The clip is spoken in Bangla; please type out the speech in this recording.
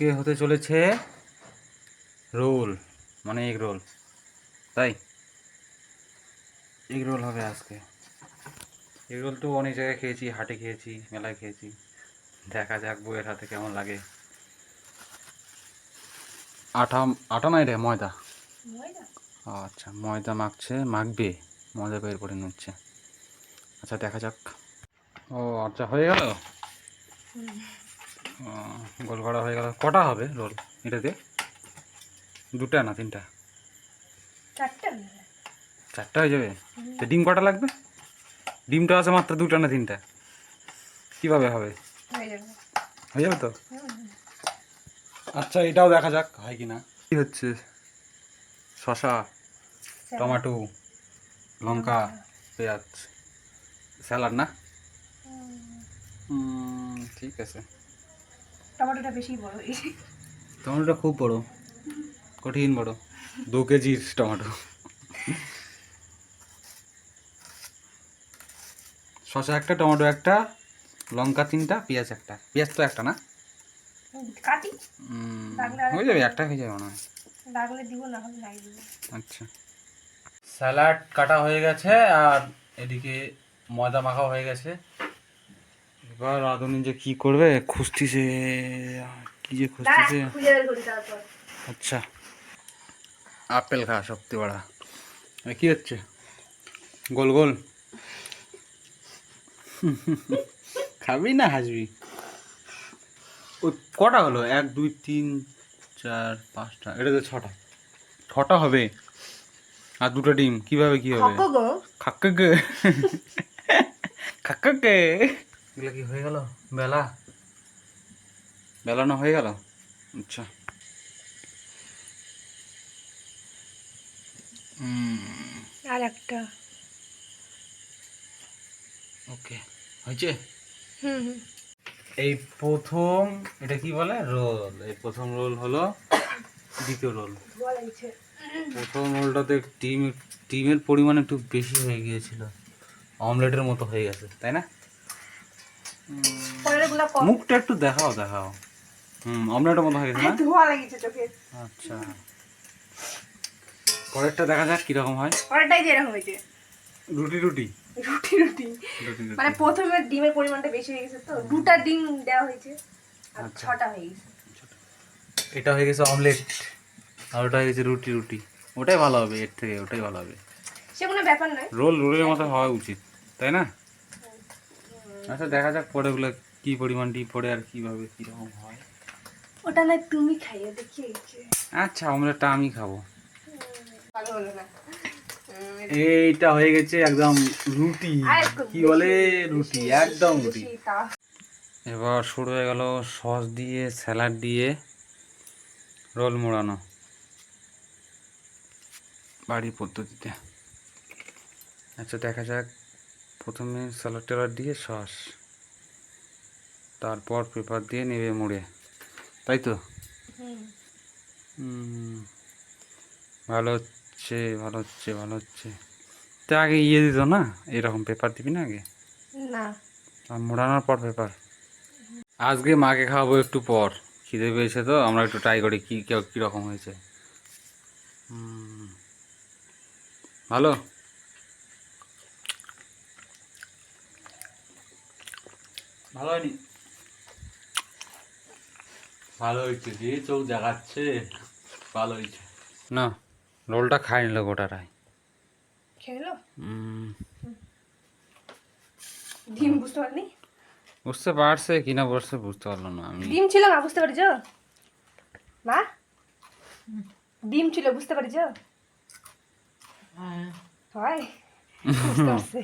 কে হতে চলেছে? রোল মানে এগ রোল। তাই? এগ রোল হবে আজকে। এগ রোল তো অনেক জায়গায় খেয়েছি হাটে খেয়েছি মেলায় খেয়েছি। দেখা যাক বইয়ের হাতে কেমন লাগে। আটা আটা নাই রে ময়দা? ও আচ্ছা ময়দা মাখছে মাখবে ময়দা বের করে নিচ্ছে। আচ্ছা দেখা যাক। ও আচ্ছা হয়ে গেল। গোল করা হয়ে গেল। কটা হবে রোল এটাতে? দুটা না তিনটা? চারটা চারটা হয়ে যাবে? তো ডিম কটা লাগবে? ডিমটা আছে মাত্র দুটা না তিনটা? কীভাবে হবে? হয়ে যাবে। তো? আচ্ছা এটাও দেখা যাক হয় কি না কি হচ্ছে? শশা টমাটো লঙ্কা পেঁয়াজ। স্যালাড না? ঠিক আছে। টমেটোটা বেশি বড় হয়েছে টমেটোটা খুব বড়। কঠিন বড়। দু কেজির টমেটো। শসা একটা টমেটো একটা লঙ্কা তিনটা পেঁয়াজ একটা। পেঁয়াজ তো একটা না? কাটি? হয়ে যাবে একটা হয়ে যাবে লাগলে দিব না হলে নাই দিব। আচ্ছা। স্যালাড কাটা হয়ে গেছে আর এদিকে ময়দা মাখা হয়ে গেছে। এবার আদমি যে কি করবে খুঁজতিছে কি যে খুঁজতিছে আচ্ছা। আপেল খা শক্তি বাড়া। এ কি হচ্ছে? গোল গোল। খাবি না হাসবি? ও কটা হলো? এক দুই তিন চার পাঁচটা। এটা তো ছটা। ছটা হবে। আর দুটো ডিম। কীভাবে কি হবে? খক্ক গো। খাক্কা গে খাক্কা গে এগুলো কি হয়ে গেল? বেলা? বেলানো হয়ে গেল? আচ্ছা। আর একটা। ওকে হয়েছে? এই প্রথম এটা কি বলে? রোল। এই প্রথম রোল হলো দ্বিতীয় রোল। প্রথম রোলটাতে ডিম ডিমের পরিমাণ একটু বেশি হয়ে গিয়েছিল। অমলেটের মতো হয়ে গেছে তাই না? মুখটা একটু দেখাও দেখাও। হুম অমলেটের মতো হয়ে গেছে না? ধোয়া লাগিয়েছে চোখে। আচ্ছা। পরেরটা দেখা যাক কীরকম হয়। পরেরটাই হয়েছে। রুটি রুটি। রুটি রুটি। রুটি রুটি। মানে প্রথমে ডিমের পরিমাণটা বেশি হয়ে গেছে তো দুটা ডিম দেওয়া হয়েছে আর আচ্ছা। ছটা হয়ে গেছে। এটা হয়ে গেছে অমলেট আর ওটা হয়ে গেছে রুটি রুটি। ওটাই ভালো হবে এর থেকে ওটাই ভালো হবে। সে কোনো ব্যাপার নয়। রোল রোলের মতো হওয়া উচিত তাই না? আচ্ছা দেখা যাক পরেগুলো কি পরিমাণ ডিম পড়ে আর কীভাবে কীরকম হয়। ওটা না তুমি খাইয়ে দেখি আচ্ছা অমলেটটা আমি খাব। ভালো হলো না। এইটা হয়ে গেছে একদম রুটি। কি বলে রুটি? একদম রুটি। এবার শুরু হয়ে গেল সস দিয়ে স্যালাড দিয়ে রোল মোড়ানো। বাড়ির পদ্ধতিতে। আচ্ছা দেখা যাক প্রথমে স্যালাড টেলাড দিয়ে সস তারপর পেপার দিয়ে নেবে মুড়ে তাই তো? ভালো হচ্ছে ভালো হচ্ছে ভালো হচ্ছে। তা আগে ইয়ে দিত না এরকম পেপার দিবি না আগে? না। মোড়ানোর পর পেপার। আজকে মাকে খাওয়াবো একটু পর খিদে পেয়েছে তো আমরা একটু ট্রাই করি কী কীরকম হয়েছে। হুম, ভালো? ভালো হয়নি? ভালো হয়েছে যে চোখ দেখাচ্ছে ভালো হয়েছে। না রোলটা খাই নিল গোটাটাই খেলো ডিম বুঝতে পারিনি বুঝতে পারছে কিনা বসছে বুঝতে পারলাম না আমি। ডিম ছিল না বুঝতে পারিছ? মা? ডিম ছিল বুঝতে পারিছ? হয়। বুঝতে পারছে।